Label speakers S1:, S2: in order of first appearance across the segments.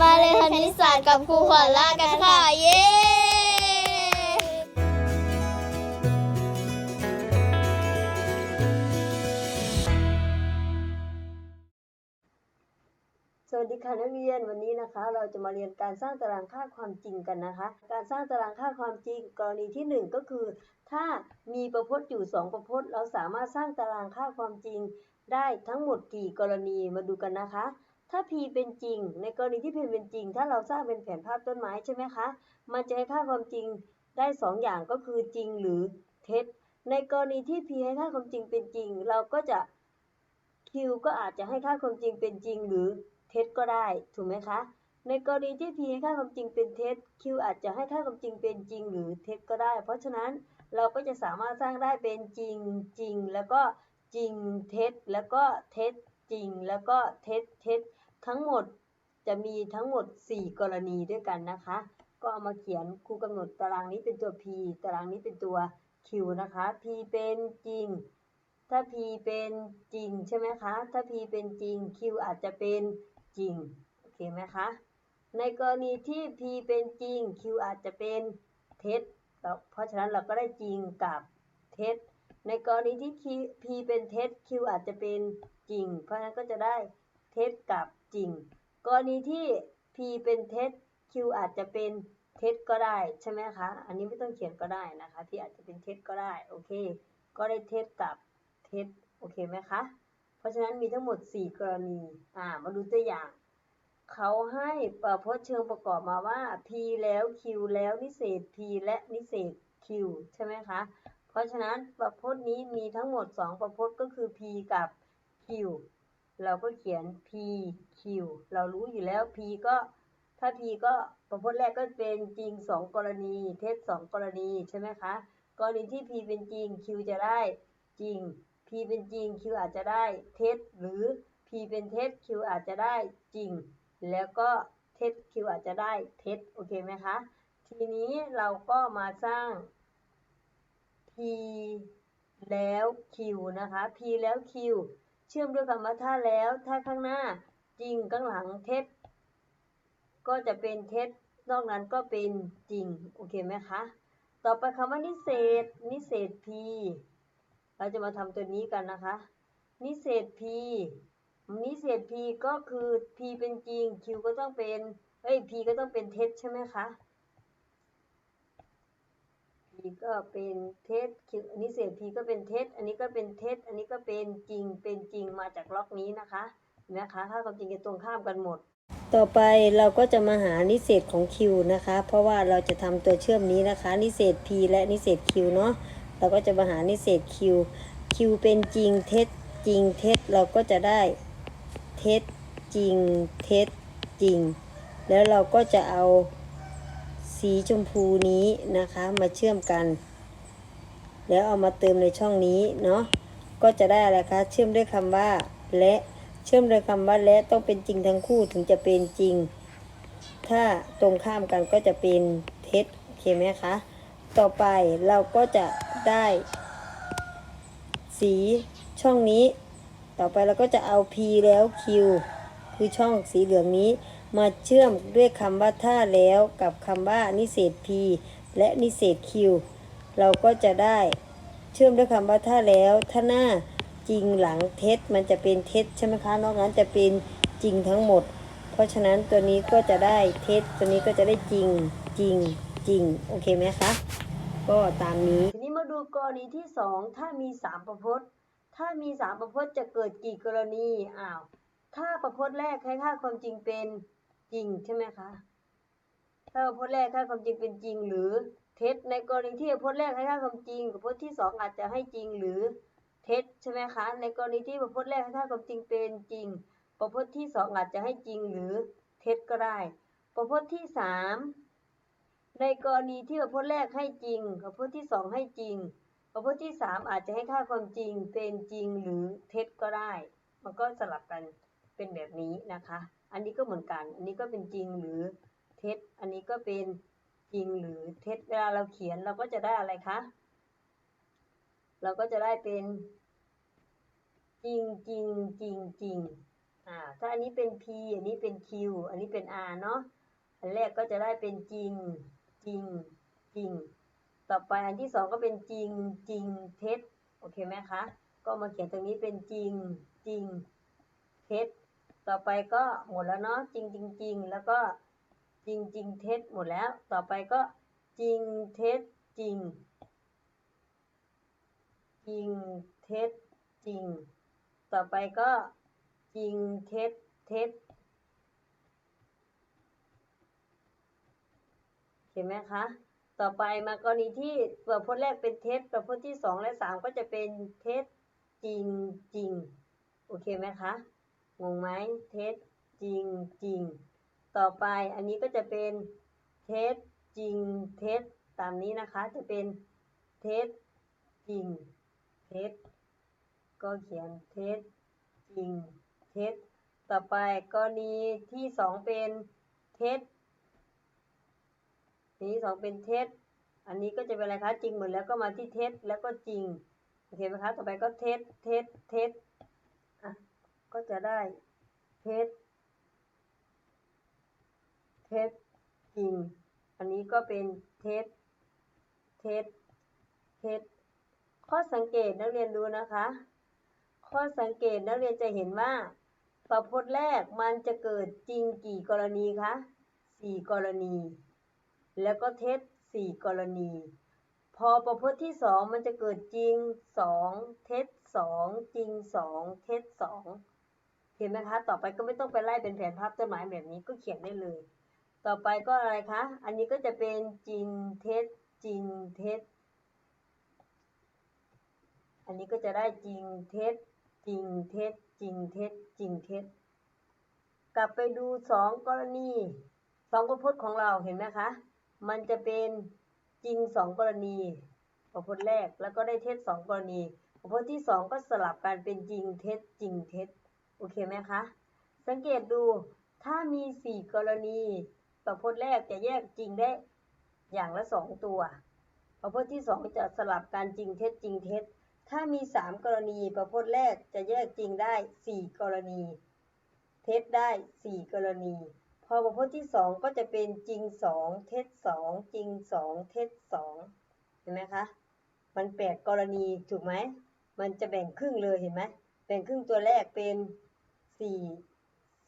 S1: มาเลยนคณิตศาสตร์กับครูขวัญล่ากันค่ะ เย้
S2: สวัสดีค่ะนักเรียนวันนี้นะคะ เราจะมาเรียนการสร้างตารางค่าความจริงกันนะคะ การสร้างตารางค่าความจริง กรณีที่หนึ่งก็คือ ถ้ามีประพจน์อยู่สองประพจน์ เราสามารถสร้างตารางค่าความจริง ได้ทั้งหมดกี่กรณีมาดูกันนะคะ ถ้า p เป็นจริง ในกรณีที่ p เป็นจริง ถ้าเราสร้างเป็นแผนภาพต้นไม้ใช่ไหมคะ มันจะให้ค่าความจริงได้สองอย่างก็คือจริงหรือเท็จ ในกรณีที่ p ให้ค่าความจริงเป็นจริง เราก็จะ q ก็อาจจะให้ค่าความจริงเป็นจริงหรือเท็จก็ได้ ถูกไหมคะ ในกรณีที่ p ให้ค่าความจริงเป็นเท็จ q อาจจะให้ค่าความจริงเป็นจริงหรือเท็จก็ได้ เพราะฉะนั้นเราก็จะสามารถสร้างได้เป็นจริงจริง แล้วก็จริงเท็จ แล้วก็เท็จจริง แล้วก็เท็จเท็จ ทั้งหมดจะมีทั้งหมด 4 กรณีด้วยกันนะคะ ก็เอามาเขียนครูกำหนดตารางนี้เป็นตัว p ตารางนี้เป็นตัว q นะคะ p เป็นจริง ถ้า p เป็นจริงใช่ไหมคะ ถ้า p เป็นจริง q อาจจะเป็นจริง โอเคไหมคะ ในกรณีที่ p เป็นจริง q อาจจะเป็นเท็จ เพราะฉะนั้นเราก็ได้จริงกับเท็จ ในกรณีที่ p เป็นเท็จ q อาจจะเป็นจริง เพราะฉะนั้นก็จะได้เท็จกับ จริง กรณีที่ p เป็นเท็จ q อาจจะเป็นเท็จก็ได้ใช่ไหมคะ อันนี้ไม่ต้องเขียนก็ได้นะคะ p อาจจะเป็นเท็จก็ได้ โอเค ก็ได้เท็จกับเท็จ โอเคไหมคะ เพราะฉะนั้นมีทั้งหมด 4 กรณี อ่า มาดูตัวอย่าง เขาให้ประพจน์เชิงประกอบมาว่า p แล้ว q แล้วนิเศษ p และนิเศษ q ใช่ไหมคะ เพราะฉะนั้นประพจน์นี้มีทั้งหมด 2 ประพจน์ก็คือ p กับ q เราก็เขียน p q เรารู้อยู่แล้ว p ก็ถ้า p ก็ประพจน์แรกก็เป็นจริง 2 กรณี เท็จ2กรณีใช่ไหมคะ กรณีที่ p เป็นจริง q จะได้จริง p เป็นจริง q อาจจะได้เท็จหรือ p เป็นเท็จ q อาจจะได้จริง แล้วก็เท็จ q อาจจะได้เท็จโอเคไหมคะ ทีนี้เราก็มาสร้าง p แล้ว q นะคะ p แล้ว q เชื่อมด้วยคำว่าถ้าแล้วถ้าข้างหน้าจริงข้างหลังเท็จก็จะเป็นเท็จนอกนั้นก็เป็นจริง โอเคไหมคะ ต่อไปคำว่านิเศษ นิเศษ p เราจะมาทำตัวนี้กันนะคะ นิเศษ p นิเศษ p ก็คือ p เป็นจริง q ก็ต้องเป็นเอ้ย p ก็ต้องเป็นเท็จใช่ไหมคะ ก็เป็นเท็จ q นิเศษ p ก็เป็นเท็จอันนี้ก็เป็นเท็จอันนี้ก็เป็นจริง เป็นจริงมาจากล็อกนี้นะคะนะคะถ้าความจริงจะตรงข้ามกันหมด ต่อไปเราก็จะมาหานิเศษของ q นะคะ เพราะว่าเราจะทำตัวเชื่อมนี้นะคะ นิเศษ p และนิเศษ q เนาะเราก็จะมาหานิเศษ q q เป็นจริงเท็จจริงเท็จเราก็จะได้เท็จจริงเท็จจริง แล้วเราก็จะเอา สีชมพูนี้นะคะมาเชื่อมกัน แล้วเอามาเติมในช่องนี้เนาะก็จะได้อะไรคะเชื่อมด้วยคำว่า และเชื่อมด้วยคำว่าและต้องเป็นจริงทั้งคู่ถึงจะเป็นจริง ถ้าตรงข้ามกันก็จะเป็นเท็จโอเคไหมคะต่อไปเราก็จะได้ สีช่องนี้ ต่อไปเราก็จะเอา p แล้ว q คือช่องสีเหลืองนี้ มาเชื่อมด้วยคำว่าถ้าแล้วกับคำว่านิเศษ p และนิเศษ q เราก็จะได้เชื่อมด้วยคำว่าถ้าแล้วถ้าหน้าจริงหลังเท็จมันจะเป็นเท็จใช่ไหมคะนอกนั้นจะเป็นจริงทั้งหมด เพราะฉะนั้นตัวนี้ก็จะได้เท็จตัวนี้ก็จะได้จริงจริงจริงโอเคไหมคะก็ตามนี้ทีนี้มาดูกรณีที่สองถ้ามีสามประพจน์ ถ้ามีสามประพจน์จะเกิดกี่กรณีอ้าวถ้าประพจน์แรกให้ค่าความจริงเป็น จริงใช่ไหมคะ ถ้าพจน์แรกค่าความจริงเป็นจริง หรือเท็จในกรณีที่พจน์แรกให้ค่าความจริงประพจน์ที่สองอาจจะให้จริงหรือเท็จใช่ไหมคะ ในกรณีที่ประพจน์แรกให้ค่าความจริงเป็นจริงประพจน์ที่สองอาจจะให้จริงหรือเท็จก็ได้ประพจน์ที่สามในกรณีที่ประพจน์แรกให้จริงประพจน์ที่สองให้จริงประพจน์ที่สามอาจจะให้ค่าความจริงเป็นจริงหรือเท็จก็ได้ มันก็สลับกันเป็นแบบนี้นะคะอันนี้ก็เหมือนกัน อันนี้ก็เป็นจริงหรือเท็จ อันนี้ก็เป็นจริงหรือเท็จ เวลาเราเขียนเราก็จะได้อะไรคะ เราก็จะได้เป็นจริงจริงจริงจริงอ่า ถ้าอันนี้เป็น P อันนี้เป็น Q อันนี้เป็น R เนาะ อันแรกก็จะได้เป็นจริงจริงจริง ต่อไปอันที่สองก็เป็นจริงจริงเท็จ โอเคไหมคะ ก็มาเขียนตรงนี้เป็นจริงจริงเท็จ ต่อไปก็หมดแล้วเนาะจริงจริงจริงแล้วก็จริงจริงเท็จหมดแล้ว ต่อไปก็จริงเท็จจริง จริงเท็จจริง ต่อไปก็จริงเท็จเท็จเห็นไหมคะ ต่อไปมากรณีที่ประพจน์แรกเป็นเท็จประพจน์ที่สองและสามก็จะเป็นเท็จจริงจริงโอเคไหมคะ งงไหมเท็จจริงจริง ต่อไปอันนี้ก็จะเป็นเท็จจริงเท็จตามนี้นะคะจะเป็นเท็จจริงเท็จก็เขียนเท็จจริงเท็จต่อไปกรณีที่สองเป็นเท็จนี้สองเป็นเท็จอันนี้ก็จะเป็นอะไรคะจริงหมดแล้วก็มาที่เท็จแล้วก็จริงโอเคไหมคะต่อไปก็เท็จเท็จเท็จ ก็จะได้เท็จเท็จจริง อันนี้ก็เป็นเท็จเท็จเท็จข้อสังเกตนักเรียนดูนะคะ ข้อสังเกตนักเรียนจะเห็นว่าประพจน์แรกมันจะเกิดจริงกี่กรณีคะสี่กรณี แล้วก็เท็จสี่กรณี พอประพจน์ที่สองมันจะเกิดจริงสองเท็จสองจริงสองเท็จสอง เห็นไหมคะ ต่อไปก็ไม่ต้องไปไล่เป็นแผนภาพต้นไม้แบบนี้ก็เขียนได้เลย ต่อไปก็อะไรคะ อันนี้ก็จะเป็นจริงเท็จจริงเท็จอันนี้ก็จะได้จริงเท็จจริงเท็จจริงเท็จจริงเท็จกลับไปดูสองกรณีสองประพจน์ของเราเห็นไหมคะ มันจะเป็นจริงสองกรณีประพจน์แรกแล้วก็ได้เท็จสองกรณีประพจน์ที่สองก็สลับกันเป็นจริงเท็จจริงเท็จ โอเคไหมคะ สังเกตดูถ้ามีสี่กรณีประพจน์แรกจะแยกจริงได้อย่างละสองตัวประพจน์ที่สองจะสลับกันจริงเท็จจริงเท็จ ถ้ามีสามกรณีประพจน์แรกจะแยกจริงได้สี่กรณี เท็จได้สี่กรณี พอประพจน์ที่สองก็จะเป็นจริงสองเท็จสองจริงสองเท็จสองเห็นไหมคะ มันแปดกรณีถูกไหม มันจะแบ่งครึ่งเลยเห็นไหม แบ่งครึ่งตัวแรกเป็น สี่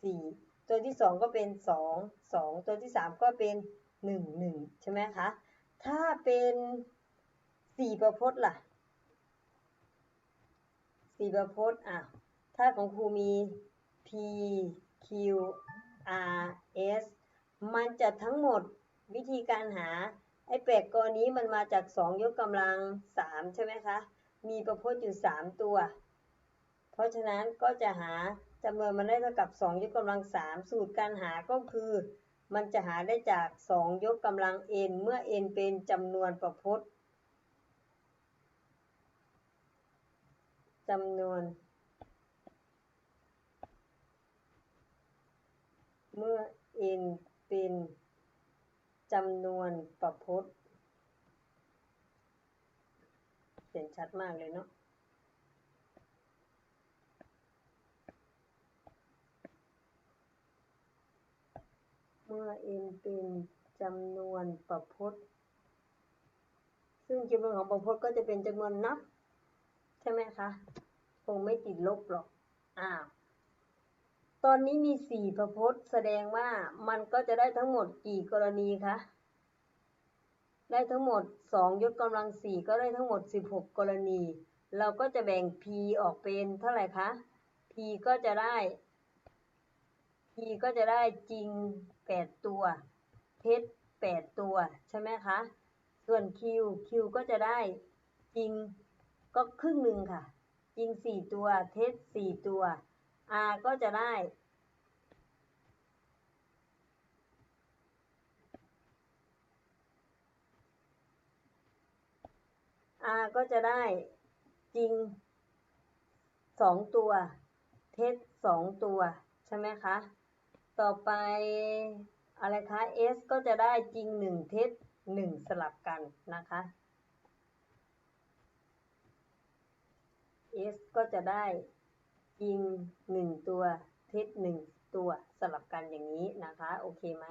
S2: สี่ตัวที่สองก็เป็นสองสองตัวที่สามก็เป็นหนึ่งหนึ่งใช่ไหมคะ ถ้าเป็นสี่ประพจน์ล่ะสี่ประพจน์อะถ้าของครูมี P Q R S มันจะทั้งหมดวิธีการหา ไอ้แปดกรณีมันมาจากสองยกกำลังสามใช่ไหมคะ มีประพจน์อยู่สามตัว เพราะฉะนั้นก็จะหา จำนวนมันได้เท่ากับสองยกกำลังสามสูตรการหาก็คือ มันจะหาได้จากสองยกกำลัง n เมื่อ n เป็นจำนวนประพจน์จำนวน เมื่อ n เป็นจำนวนประพจน์เห็นชัดมากเลยเนาะ เมื่อ n เป็นจำนวนประพจน์ ซึ่งจำนวนของประพจน์ก็จะเป็นจำนวนนับ ใช่ไหมคะ คงไม่ติดลบหรอก อ้าว ตอนนี้มีสี่ประพจน์ แสดงว่ามันก็จะได้ทั้งหมดกี่กรณีคะ ได้ทั้งหมดสองยกกำลังสี่ก็ได้ทั้งหมดสิบหกกรณี เราก็จะแบ่ง p ออกเป็นเท่าไหร่คะ p ก็จะได้ p ก็จะได้จริง แปดตัวเท็จแปดตัวใช่ไหมคะ ส่วน q q ก็จะได้จริงก็ครึ่งหนึ่งค่ะ จริงสี่ตัวเท็จสี่ตัว r ก็จะได้ r ก็จะได้จริงสองตัว เท็จสองตัว ใช่ไหมคะ ต่อไปอะไรคะ s ก็จะได้จริงหนึ่งเท็จหนึ่งสลับกันนะคะ s ก็จะได้จริงหนึ่งตัวเท็จหนึ่งตัวสลับกันอย่างนี้นะคะ โอเคไหม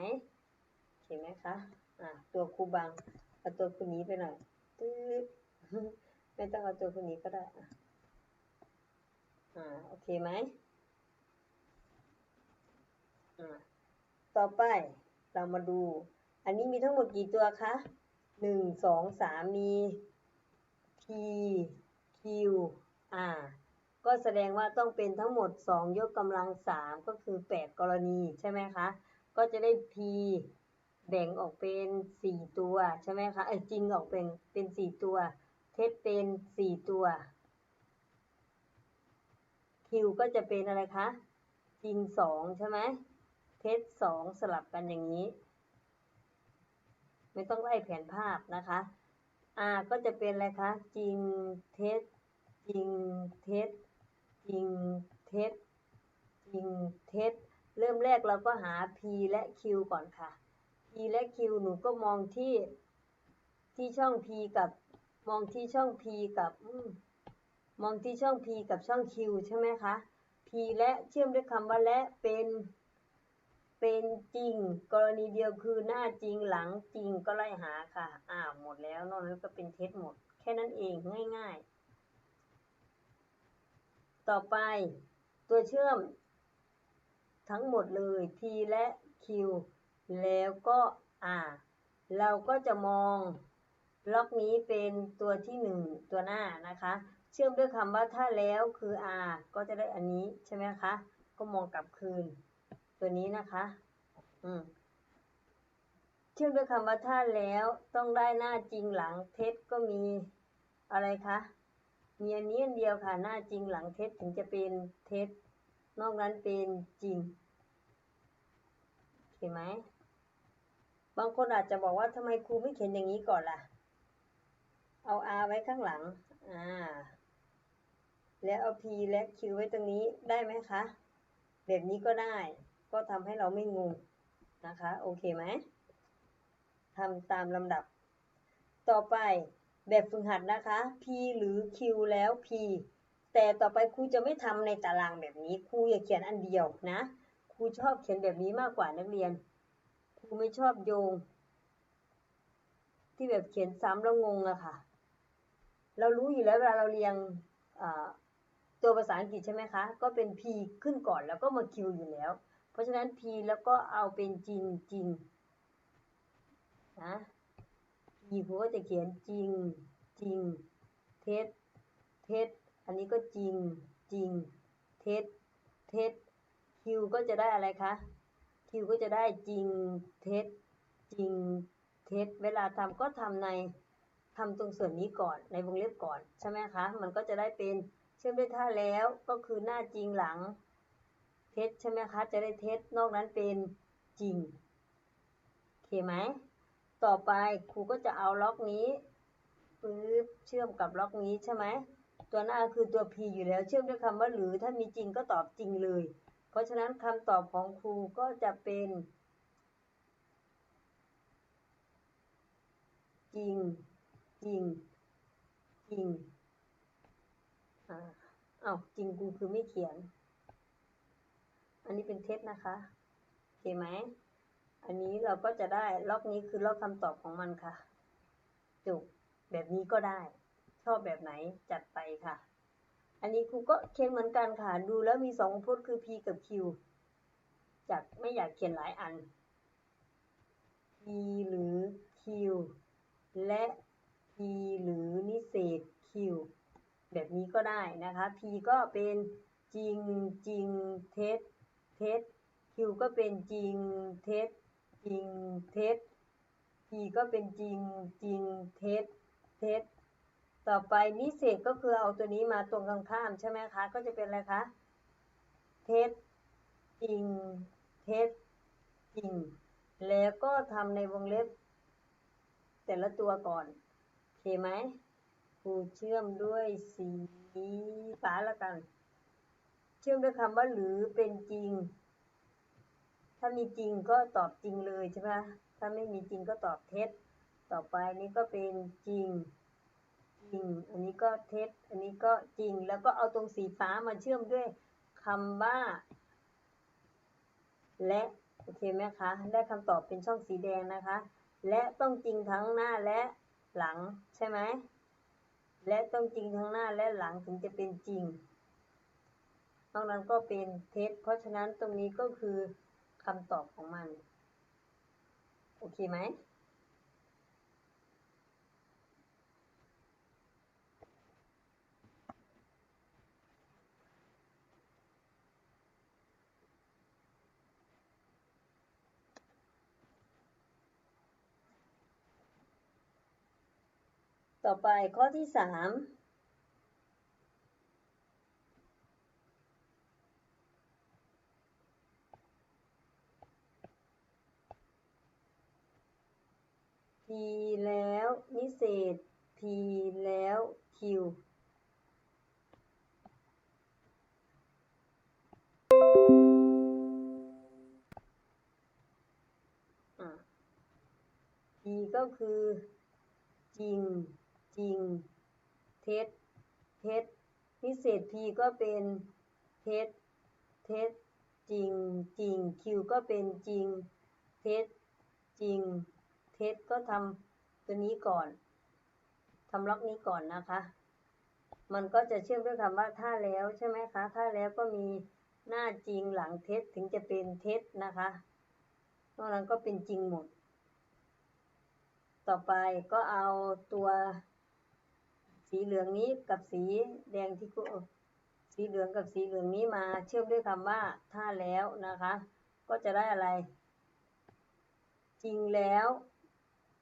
S2: โอเคไหมคะอะตัวครูบังเอาตัวคนนี้ไปหน่อยตึ๊ดไม่ต้องเอาตัวคนนี้ก็ได้อ่าโอเคไหม ต่อไปเรามาดู อันนี้มีทั้งหมดกี่ตัวคะหนึ่งสองสามมี P Q R ก็แสดงว่าต้องเป็นทั้งหมด 2 ยกกำลัง 3 ก็คือ 8 กรณีใช่ไหมคะ ก็จะได้ P แบ่งออกเป็น 4 ตัวใช่ไหมคะเอ้ยจริงออกเป็นเป็น 4 ตัว เท็จเป็น 4 ตัว Q ก็จะเป็นอะไรคะ จริง 2 ใช่ไหม เท็จ2สลับกันอย่างนี้ ไม่ต้องไล่แผนภาพนะคะ R ก็จะเป็นอะไรคะ จริงเท็จจริงเท็จจริงเท็จจริงเท็จเริ่มแรกเราก็หา P และ Q ก่อนค่ะ P และ Q หนูก็มองที่ที่ช่อง P กับมองที่ช่อง P กับมมองที่ช่อง P กับช่อง Q ใช่ไหมคะ P และเชื่อมด้วยคำว่าและเป็น เป็นจริง กรณีเดียวคือหน้าจริงหลังจริงก็ไล่หาค่ะ อ้าวหมดแล้วนอกนั้นก็เป็นเท็จหมด แค่นั้นเองง่าย ๆ ต่อไป ตัวเชื่อม ทั้งหมดเลย P และ Q แล้วก็ R เราก็จะมองล็อกนี้เป็นตัวที่หนึ่งตัวหน้านะคะ เชื่อมด้วยคำว่าถ้าแล้วคือ R ก็จะได้อันนี้ใช่ไหมคะ ก็มองกลับคืน ตัวนี้นะคะ อืมเชื่อมด้วยคำว่าถ้าแล้วต้องได้หน้าจริงหลังเท็จก็มีอะไรคะมีอันนี้อันเดียวค่ะ หน้าจริงหลังเท็จถึงจะเป็นเท็จนอกนั้นเป็นจริงเห็นไหมบางคนอาจจะบอกว่าทำไมครูไม่เขียนอย่างนี้ก่อนล่ะ เอา R ไว้ข้างหลัง อ่า แล้วเอา P และ Q ไว้ตรงนี้ได้ไหมคะ แบบนี้ก็ได้ ก็ทำให้เราไม่งงนะคะ โอเคไหมทำตามลำดับ ต่อไปแบบฝึกหัดนะคะ P หรือ Q แล้ว P แต่ต่อไปครูจะไม่ทำในตารางแบบนี้ครูอย่าเขียนอันเดียวนะครูชอบเขียนแบบนี้มากกว่านักเรียนครูไม่ชอบโยง ที่แบบเขียนซ้ำแล้วงงอะค่ะ เรารู้อยู่แล้วเวลาเราเรียงตัวภาษาอังกฤษใช่ไหมคะ ก็เป็น P ขึ้นก่อนแล้วก็มา Q อยู่แล้ว ราะฉะนั้น P แล้วก็เอาเป็นจริงจริงนะ P ครูก็จะเขียนจริงจริง เท็จเท็จอันนี้ก็จริงจริง เท็จเท็จ Q ก็จะได้อะไรคะ Q ก็จะได้จริงเท็จจริงเท็จเวลาทำก็ทำในทำตรงส่วนนี้ก่อนในวงเล็บก่อนใช่ไหมคะ มันก็จะได้เป็นเชื่อมด้วยท่าแล้วก็คือหน้าจริงหลัง ท็จใช่ไหมคะ จะได้เท็จนอกนั้นเป็นจริงโอเคไหม ต่อไปครูก็จะเอาล็อกนี้ปึ๊บเชื่อมกับล็อกนี้ใช่ไหม ตัวหน้าคือตัว P อยู่แล้ว เชื่อมด้วยคำว่าหรือถ้ามีจริงก็ตอบจริงเลย เพราะฉะนั้นคำตอบของครูก็จะเป็นจริงจริงจริงอ้าวจริงครูคือไม่เขียน อันนี้เป็นเท็จนะคะโอเคไหมอันนี้เราก็จะได้ล็อกนี้คือล็อกคำตอบของมันค่ะจบแบบนี้ก็ได้ ชอบแบบไหนจัดไปค่ะ อันนี้ครูก็เขียนเหมือนกันค่ะ ดูแล้วมีสองพจน์คือ P กับ Q จากไม่อยากเขียนหลายอัน P หรือ Q และ P หรือนิเศษ Q แบบนี้ก็ได้นะคะ P ก็เป็นจริงจริงเท็จ เท็จ Q ก็เป็นจริงเท็จจริงเท็จ P ก็เป็นจริงจริงเท็จเท็จต่อไปนิเศษก็คือเอาตัวนี้มาตรงกันข้ามใช่ไหมคะ ก็จะเป็นอะไรคะเท็จจริงเท็จจริง แล้วก็ทำในวงเล็บ แต่ละตัวก่อนโอเคไหมครูเชื่อมด้วยสีฟ้าแล้วกัน ชื่อมด้วยคำว่าหรือเป็นจริง ถ้ามีจริงก็ตอบจริงเลยใช่ไหมถ้าไม่มีจริงก็ตอบเท็จ ต่อไปนี้ก็เป็นจริงจริง อันนี้ก็เท็จ อันนี้ก็จริง แล้วก็เอาตรงสีฟ้ามาเชื่อมด้วยคำว่า และโอเคไหมคะได้คำตอบเป็นช่องสีแดงนะคะ และต้องจริงทั้งหน้าและหลังใช่ไหมและต้องจริงทั้งหน้าและหลังถึงจะเป็นจริง นอกนั้นก็เป็นเท็จ เพราะฉะนั้นตรงนี้ก็คือคำตอบของมัน โอเคไหมต่อไปข้อที่สาม แล้ว นิเศษพีแล้วคิวอะ P ก็คือ จริง จริง เท็จ เท็จพิเศษ P ก็เป็นเท็จ เท็จ จริง จริง Q ก็เป็นจริง เท็จ จริง เท็จก็ทำตัวนี้ก่อนทำล็อกนี้ก่อนนะคะ มันก็จะเชื่อมด้วยคำว่าถ้าแล้วใช่ไหมคะ ถ้าแล้วก็มีหน้าจริงหลังเท็จถึงจะเป็นเท็จนะคะนอกนั้นก็เป็นจริงหมด ต่อไปก็เอาตัวสีเหลืองนี้กับสีแดงที่กูสีเหลืองกับสีเหลืองนี้มาเชื่อมด้วยคำว่าถ้าแล้วนะคะ ก็จะได้อะไร จริงแล้ว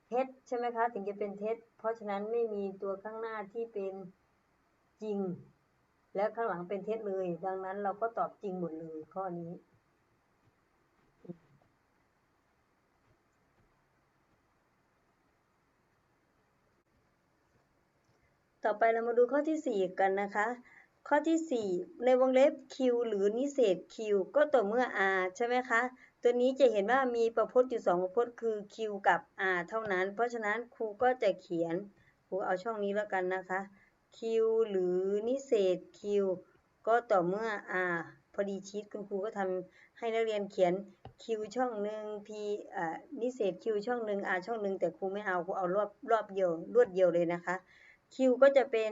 S2: เท็จใช่ไหมคะ ถึงจะเป็นเท็จ เพราะฉะนั้นไม่มีตัวข้างหน้าที่เป็นจริง แล้วข้างหลังเป็นเท็จเลย ดังนั้นเราก็ตอบจริงหมดเลยข้อนี้ ต่อไปเรามาดูข้อที่ 4 กันนะคะข้อที่ 4 ในวงเล็บ q หรือนิเศษ q ก็ต่อเมื่อ r ใช่ไหมคะ ตัวนี้จะเห็นว่ามีประพจน์อยู่2ประพจน์คือ q กับ r เท่านั้น เพราะฉะนั้นครูก็จะเขียน ครูเอาช่องนี้แล้วกันนะคะ q หรือนิเศษ q ก็ต่อเมื่อ r พอดีชีตคุณครูก็ทำให้นักเรียนเขียน q ช่องหนึ่ง p อ่านิเศษ q ช่องหนึ่ง r ช่องหนึ่งแต่ครูไม่เอาครูเอารอบรอบเดียวรวดเดียวเลยนะคะ q ก็จะเป็น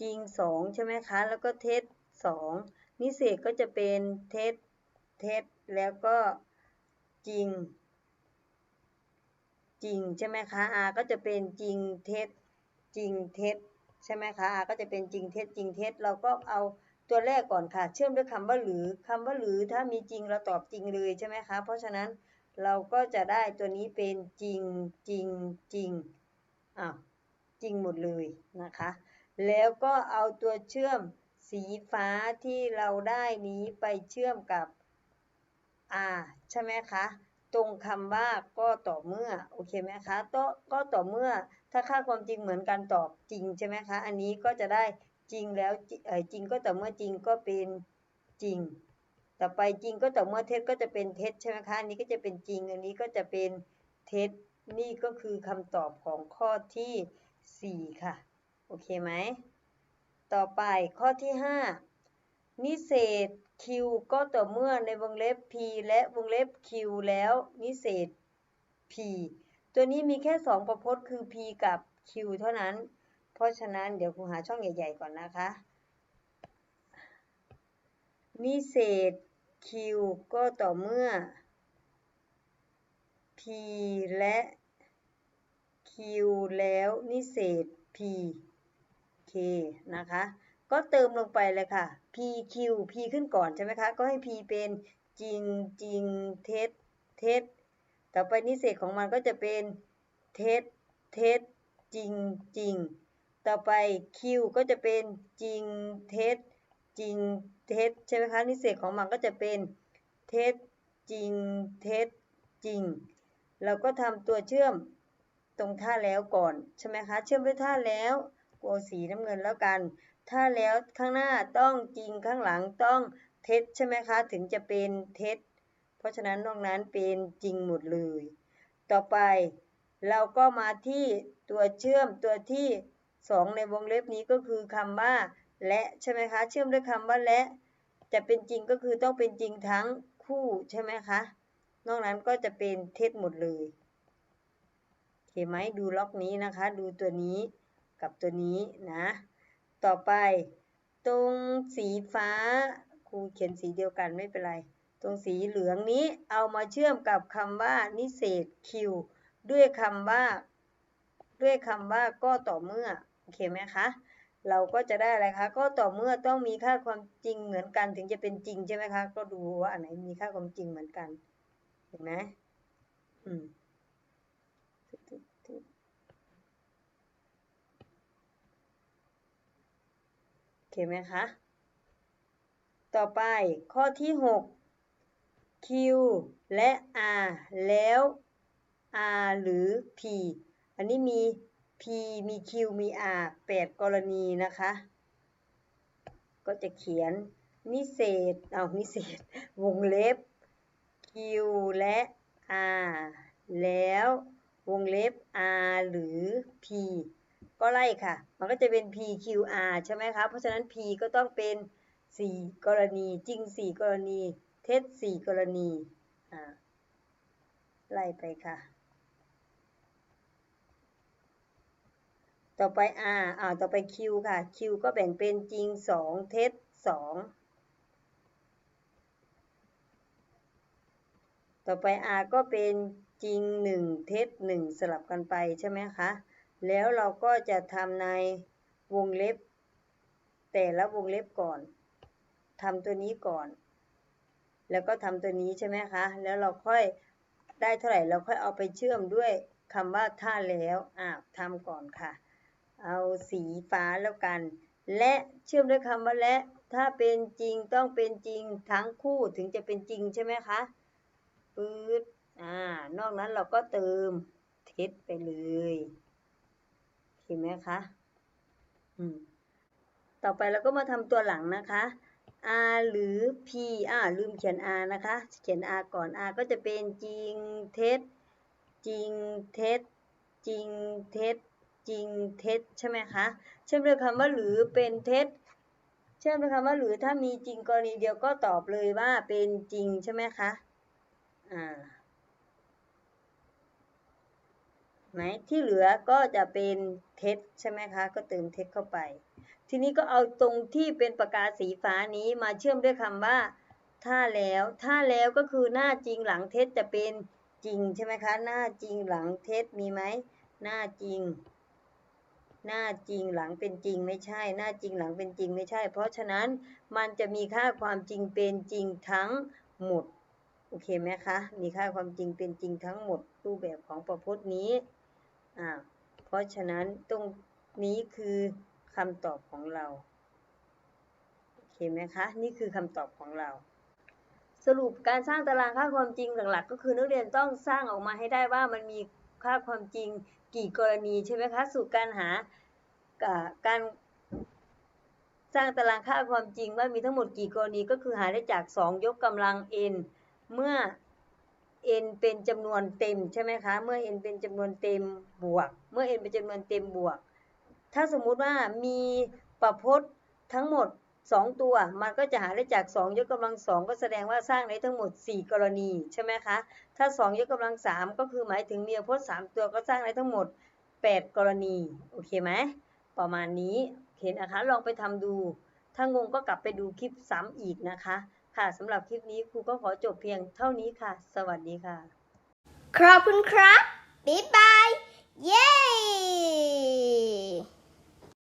S2: จริงสองใช่ไหมคะ แล้วก็เท็จสองนิเศษก็จะเป็นเท็จเท็จแล้วก็ จริง จริงใช่ไหมคะ r ก็จะเป็นจริงเท็จจริงเท็จใช่ไหมคะ r ก็จะเป็นจริงเท็จจริงเท็จเราก็เอาตัวแรกก่อนค่ะ เชื่อมด้วยคำว่าหรือคำว่าหรือถ้ามีจริงเราตอบจริงเลยใช่ไหมคะ เพราะฉะนั้นเราก็จะได้ตัวนี้เป็นจริงจริงจริงอ้าวจริงหมดเลยนะคะ แล้วก็เอาตัวเชื่อมสีฟ้าที่เราได้นี้ไปเชื่อมกับ R ใช่ไหมคะ ตรงคำว่าก็ต่อเมื่อ โอเคไหมคะก็ก็ต่อเมื่อ ถ้าค่าความจริงเหมือนกันตอบจริงใช่ไหมคะ อันนี้ก็จะได้จริงแล้วจริงก็ต่อเมื่อจริงก็เป็นจริง ต่อไปจริงก็ต่อเมื่อเท็จก็จะเป็นเท็จใช่ไหมคะ อันนี้ก็จะเป็นจริง อันนี้ก็จะเป็นเท็จ นี่ก็คือคำตอบของข้อที่ 4 ค่ะ โอเคไหม ต่อไปข้อที่ 5 นิเศษ q ก็ต่อเมื่อในวงเล็บ p และวงเล็บ q แล้วนิเศษ p ตัวนี้มีแค่ 2 ประพจน์คือ p กับ q เท่านั้น เพราะฉะนั้นเดี๋ยวครูหาช่องใหญ่ ๆ ก่อนนะคะ นิเศษ q ก็ต่อเมื่อ p และ q แล้วนิเศษ p k นะคะ ก็เติมลงไปเลยค่ะ p q p ขึ้นก่อนใช่ไหมคะ ก็ให้ p เป็นจริงจริงเท็จเท็จต่อไปนิเศษของมันก็จะเป็นเท็จเท็จจริงจริงต่อไป q ก็จะเป็นจริงเท็จจริงเท็จใช่ไหมคะนิเศษของมันก็จะเป็นเท็จจริงเท็จจริง เราก็ทำตัวเชื่อมตรงท่าแล้วก่อนใช่ไหมคะ เชื่อมด้วยท่าแล้ว กวสีน้ำเงินแล้วกันท่าแล้วข้างหน้าต้องจริงข้างหลังต้องเท็จใช่ไหมคะ ถึงจะเป็นเท็จ เพราะฉะนั้นนอกนั้นเป็นจริงหมดเลย ต่อไปเราก็มาที่ตัวเชื่อมตัวที่ 2 ในวงเล็บนี้ก็คือคำว่า และใช่ไหมคะ เชื่อมด้วยคำว่าและ จะเป็นจริงก็คือต้องเป็นจริงทั้งคู่ใช่ไหมคะ นอกนั้นก็จะเป็นเท็จหมดเลยเห็นไหมดูล็อกนี้นะคะ ดูตัวนี้ กับตัวนี้นะ ต่อไปตรงสีฟ้าครูเขียนสีเดียวกันไม่เป็นไร ตรงสีเหลืองนี้เอามาเชื่อมกับคำว่านิเศษคิวด้วยคำว่า ด้วยคำว่าก็ต่อเมื่อโอเคไหมคะเราก็จะได้อะไรคะ ก็ต่อเมื่อต้องมีค่าความจริงเหมือนกันถึงจะเป็นจริงใช่ไหมคะ ก็ดูว่าอันไหนมีค่าความจริงเหมือนกัน เห็นไหมอืม โอเคไหมคะ ต่อไปข้อที่ 6 Q และ R แล้ว R หรือ P อันนี้มี P มี Q มี R 8 กรณีนะคะ ก็จะเขียนนิเศษเอานิเศษ วงเล็บ Q และ R แล้ววงเล็บ R หรือ P ก็ไล่ค่ะ มันก็จะเป็น P Q R ใช่ไหมคะ เพราะฉะนั้น P ก็ต้องเป็น 4 กรณี จริง 4 กรณี เท็จ 4 กรณี อ่า ไล่ไปค่ะ ต่อไป R อ่า ต่อไป Q ค่ะ Q ก็แบ่งเป็นจริง 2 เท็จ 2ต่อไป R ก็เป็นจริง 1 เท็จ1 สลับกันไปใช่ไหมคะ แล้วเราก็จะทำในวงเล็บ แต่ละวงเล็บก่อนทำตัวนี้ก่อน แล้วก็ทำตัวนี้ใช่ไหมคะ แล้วเราค่อยได้เท่าไหร่เราค่อยเอาไปเชื่อมด้วยคำว่าถ้าแล้วอ่าทำก่อนค่ะ เอาสีฟ้าแล้วกัน และเชื่อมด้วยคำว่าและถ้าเป็นจริงต้องเป็นจริงทั้งคู่ถึงจะเป็นจริงใช่ไหมคะปื๊ดอ่านอกนั้นเราก็เติมเท็จไปเลย เห็นไหมคะอืมต่อไปเราก็มาทำตัวหลังนะคะ R หรือ P อ่าลืมเขียน R นะคะ เขียน R ก่อน R ก็จะเป็นจริงเท็จจริงเท็จจริงเท็จจริงเท็จใช่ไหมคะเชื่อมด้วยคำว่าหรือเป็นเท็จเชื่อมด้วยคำว่าหรือถ้ามีจริงกรณีเดียวก็ตอบเลยว่าเป็นจริงใช่ไหมคะอ่า ไหมที่เหลือก็จะเป็นเท็จใช่ไหมคะ ก็เติมเท็จเข้าไป ทีนี้ก็เอาตรงที่เป็นปากกาสีฟ้านี้มาเชื่อมด้วยคำว่า ถ้าแล้ว ถ้าแล้วก็คือหน้าจริงหลังเท็จจะเป็นจริงใช่ไหมคะ หน้าจริงหลังเท็จมีไหมหน้าจริง หน้าจริงหลังเป็นจริงไม่ใช่ หน้าจริงหลังเป็นจริงไม่ใช่ เพราะฉะนั้นมันจะมีค่าความจริงเป็นจริงทั้งหมดโอเคไหมคะ มีค่าความจริงเป็นจริงทั้งหมดรูปแบบของประพจน์นี้ อ่าเพราะฉะนั้นตรงนี้คือคำตอบของเราโอเคไหมคะนี่คือคำตอบของเรา สรุปการสร้างตารางค่าความจริงหลักๆ ก็คือนักเรียนต้องสร้างออกมาให้ได้ว่ามันมีค่าความจริงกี่กรณีใช่ไหมคะสู่การหาการสร้างตารางค่าความจริงว่ามีทั้งหมดกี่กรณีก็คือหาได้จาก 2 ยกกำลัง n เมื่อ n เป็นจำนวนเต็มใช่ไหมคะ เมื่อ n เป็นจำนวนเต็มบวก เมื่อ n เป็นจำนวนเต็มบวก ถ้าสมมุติว่ามีประพจน์ทั้งหมด 2 ตัว มันก็จะหาได้จาก 2 ยกกำลัง 2 ก็แสดงว่าสร้างได้ทั้งหมด 4 กรณีใช่ไหมคะ ถ้า 2 ยกกำลัง 3 ก็คือหมายถึงมีประพจน์3ตัวก็สร้างได้ทั้งหมด 8 กรณี โอเคไหม ประมาณนี้ เห็นนะคะ ลองไปทำดู ถ้างงก็กลับไปดูคลิปซ้ำอีกนะคะ ค่ะสำหรับคลิปนี้ครูก็ขอจบเพียงเท่านี้ค่ะ สวัสดีค่ะ
S1: ขอบคุณครับ บ๊ายบาย เย้